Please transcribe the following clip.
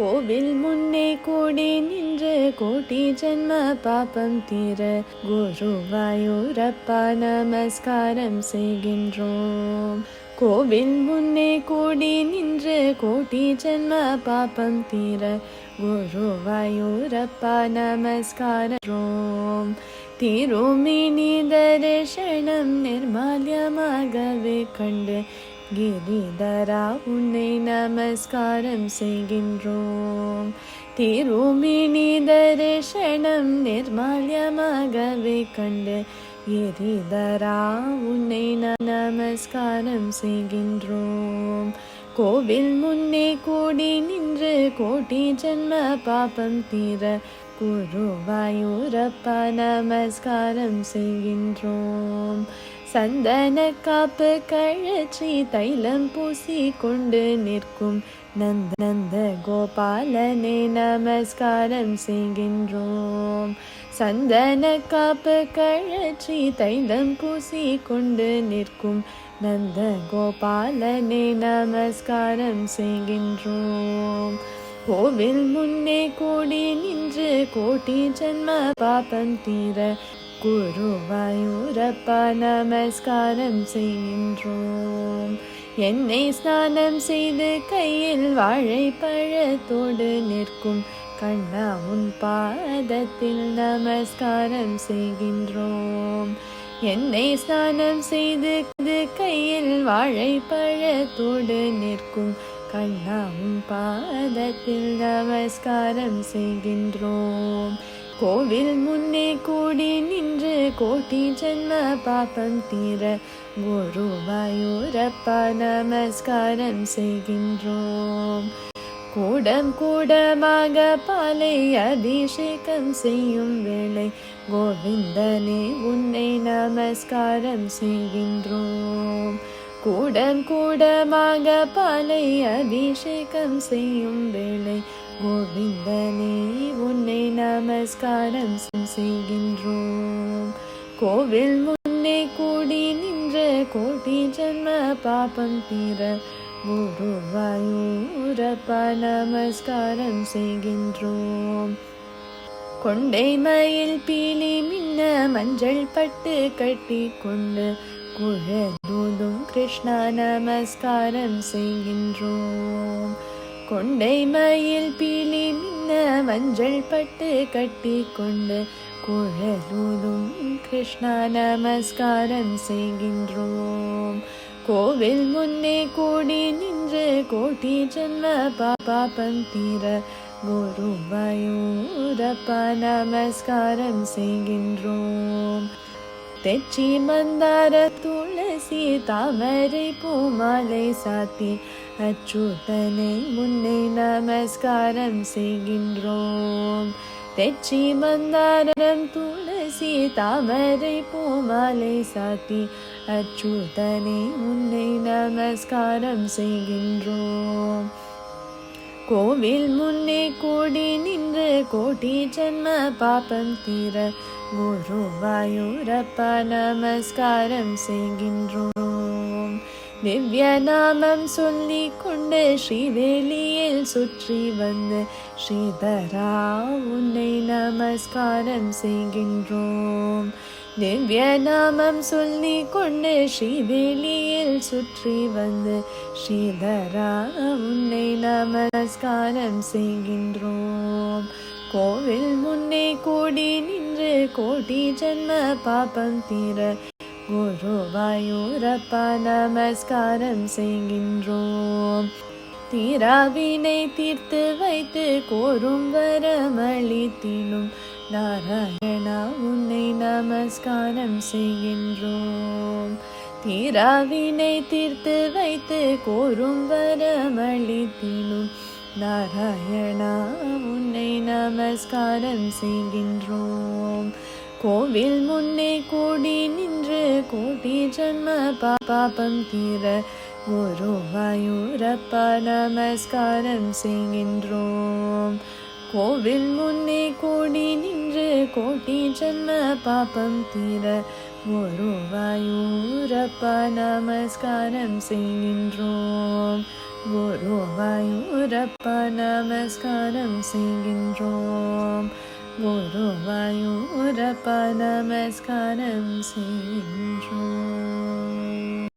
கோவில் முன்னே கூடி நின்று கோட்டி ஜென்ம பாபம் தீர குருவாயூரப்பா நமஸ்காரம் செய்கின்றோம். கோவில் முன்னே கூடி நின்று கோட்டி ஜென்ம பாபம் தீர குருவாயூரப்பா நமஸ்காரம். திருமினி தரிசனம் நிர்மால்யமாகவே கண்டு கிரிதரா உன்னை நமஸ்காரம் செய்கின்றோம் திருமினி தரிசனம் நிர்மால்யமாகவே கண்டு கிரிதரா உன்னை நமஸ்காரம் செய்கின்றோம் கோவில் முன்னே கூடி நின்று கோட்டி ஜென்ம பாபம் தீர குருவாயூரப்பா நமஸ்காரம் செய்கின்றோம் சந்தன காப்பு கழற்றி தைலம் பூசி கொண்டு நிற்கும் நந்த நந்த கோபாலனே நமஸ்காரம் செய்கின்றோம். சந்தன காப்பு கழற்றி தைலம் பூசி கொண்டு நிற்கும் நந்த கோபாலனே நமஸ்காரம் செய்கின்றோம். கோவில் முன்னே கூடி நின்று கோட்டி ஜென்ம பாபம் தீர குருவாயூரப்பா நமஸ்காரம் செய்கின்றோம். என்னை ஸ்நானம் செய்து கையில் வாழைப்பழத்தோடு நிற்கும் கண்ணா உன் பாதத்தில் நமஸ்காரம் செய்கின்றோம். என்னை ஸ்நானம் செய்து கையில் வாழைப்பழத்தோடு நிற்கும் கண்ணா உன் பாதத்தில் நமஸ்காரம் செய்கின்றோம். கோவில் முன்னே கூடி நின்று கோட்டி ஜென்ம பாபம் தீர குருவாயூரப்பா நமஸ்காரம் செய்கின்றோம். கூடம் கூடமாக பாலை அபிஷேகம் செய்யும் வேளை கோவிந்தனே உன்னை நமஸ்காரம் செய்கின்றோம். கூடம் கூடமாக பாலை அபிஷேகம் செய்யும் வேளை கோவிந்தனே உன்னை நமஸ்காரம் செய்கின்றோம். கோவில் முன்னே கூடி நின்ற கோட்டி ஜென்ம பாபம் தீர குருவாயூரப்பா நமஸ்காரம் செய்கின்றோம். கொண்டை மயில் பீலி மின்ன மஞ்சள் பட்டு கட்டி கொண்டு குழதூதும் கிருஷ்ணா நமஸ்காரம் செய்கின்றோம். கொண்டை மயில் பீலி மின்ன மஞ்சள் பட்டு கட்டி கொண்டு குழலூதும் கிருஷ்ணா நமஸ்காரம் செய்கின்றோம். கோவில் முன்னே கூடி நின்று கோட்டி ஜென்ம பாபம் தீர குருவாயூரப்பா நமஸ்காரம் செய்கின்றோம். தெச்சி மந்தார துளசி தாமரை பூமாலை சாத்தி அச்சுத்தனை முன்னை நமஸ்காரம் செய்கின்றோம். தெச்சி மந்தாரம் துளசி தாமரை பூமாலை சாத்தி அச்சுத்தனை முன்னை நமஸ்காரம் செய்கின்றோம். கோவில் முன்னே கூடி நின்று கோடி ஜென்ம பாபம் தீர குருவாயூரப்பா நமஸ்காரம் செய்கின்றோம். திவ்ய நாமம் சொல்லி கொண்டு ஸ்ரீவேலியில் சுற்றி வந்து ஸ்ரீதரா உன்னை நமஸ்காரம் செய்கின்றோம். திவ்ய நாமம் சொல்லி கொண்டு ஸ்ரீவேலியில் சுற்றி வந்து ஸ்ரீதரா உன்னை நமஸ்காரம் செய்கின்றோம். கோவில் முன்னே கூடி நின்று கோடி ஜென்ம பாபம் தீர குருவாயூரப்பா நமஸ்காரம் செய்கின்றோம் தீராவினை தீர்த்து வைத்து கோரும் வரமளித்திலும் நாராயணா உன்னை நமஸ்காரம் செய்கின்றோம் தீராவினை தீர்த்து வைத்து கோரும் வரமளித்திலும் நாராயணா உன்னை நமஸ்காரம் செய்கின்றோம் கோவில் முன்னே கூடி நின்று கோடி ஜன்ம பாபம் தீர குருவாயூரப்பா நமஸ்காரம் செய்கின்றோம். கோவில் முன்னே கூடி நின்று கோட்டி ஜன்ம பாபம் தீர குருவாயூரப்பா நமஸ்காரம் செய்கின்றோம். குருவாயூரப்பா நமஸ்காரம் செய்கின்றோம். குருவாயூரப்பா நமஸ்காரம் செய்கின்றோம்